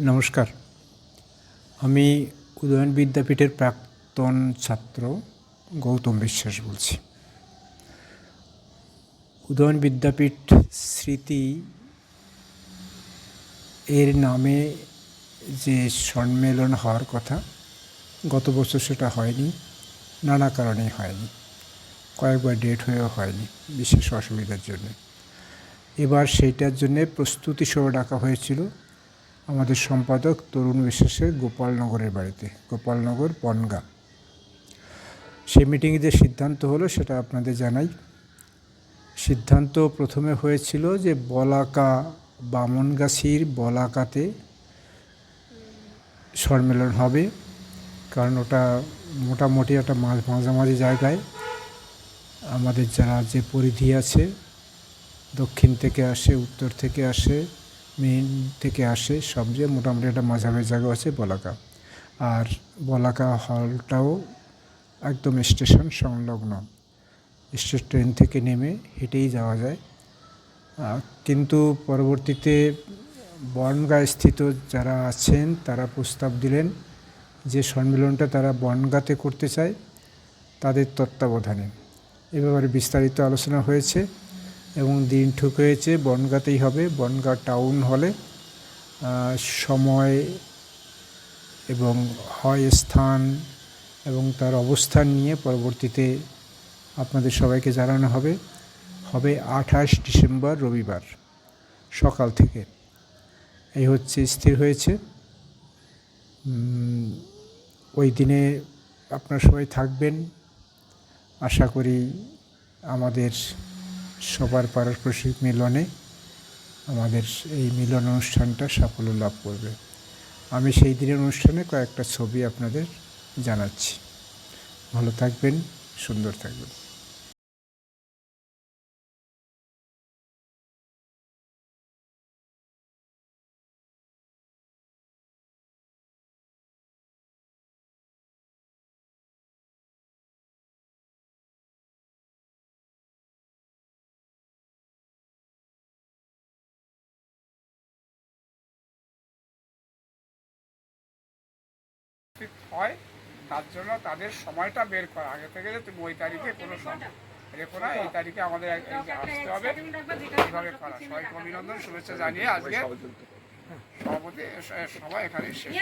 নমস্কার। আমি উদয়ন বিদ্যাপীঠের প্রাক্তন ছাত্র গৌতম বিশ্বাস বলছি। উদয়ন বিদ্যাপীঠ স্মৃতি এর নামে যে সম্মেলন হওয়ার কথা, গত বছর সেটা হয়নি, নানা কারণেই হয়নি, কয়েকবার ডেট হয়েও হয়নি, বিশেষ অসুবিধার জন্য। এবার সেইটার জন্যে প্রস্তুতি সহ ডাকা হয়েছিল আমাদের সম্পাদক তরুণ বিশ্বাসের গোপালনগরের বাড়িতে, গোপালনগর বনগা। সেই মিটিংয়ে যে সিদ্ধান্ত হলো সেটা আপনাদের জানাই। সিদ্ধান্ত প্রথমে হয়েছিল যে বলাকা বামনগাছির বলাকাতে সম্মেলন হবে, কারণ ওটা মোটামুটি একটা মাঝ, মাঝামাঝি জায়গায়। আমাদের যারা যে পরিধি আছে, দক্ষিণ থেকে আসে, উত্তর থেকে আসে মেন থেকে আসে সব যে মোটামুটি একটা মাঝামাঝি জায়গা আছে বলাকা। আর বলাকা হলটাও একদম স্টেশন সংলগ্ন। স্টেশন ট্রেন থেকে নেমে হেঁটেই যাওয়া যায়। কিন্তু পরবর্তীতে বনগাঁ স্থিত যারা আছেন, তারা প্রস্তাব দিলেন যে সম্মেলনটা তারা বনগাঁতে করতে চায়, তাদের তত্ত্বাবধানে। এ ব্যাপারে বিস্তারিত আলোচনা হয়েছে। এবং দিন ঠিক হয়েছে বনগাঁতেই হবে, বনগাঁ টাউন হলে সময় এবং হয় স্থান এবং তার অবস্থান নিয়ে পরবর্তীতে আপনাদের সবাইকে জানানো হবে। হবে আঠাশ ডিসেম্বর রবিবার, সকাল থেকে। এই হচ্ছে, স্থির হয়েছে। ওই দিনে আপনারা সবাই থাকবেন। আশা করি আমাদের সবার পারস্পরিক মিলনে আমাদের এই মিলন অনুষ্ঠানটা সাফল্য লাভ করবে। আমি সেই দিনের অনুষ্ঠানে কয়েকটা ছবি আপনাদের জানাচ্ছি। ভালো থাকবেন, সুন্দর থাকবেন। হয় তার জন্য তাদের সময়টা বের করা। আগে থেকে যে তুমি ওই তারিখে কোনো সময় রেখো না। এই তারিখে আমাদের এক- আসতে হবে। এইভাবে করা। সবাইকে অভিনন্দন শুভেচ্ছা জানিয়ে আজকে সভাপতি সবাই এখানে শেষ।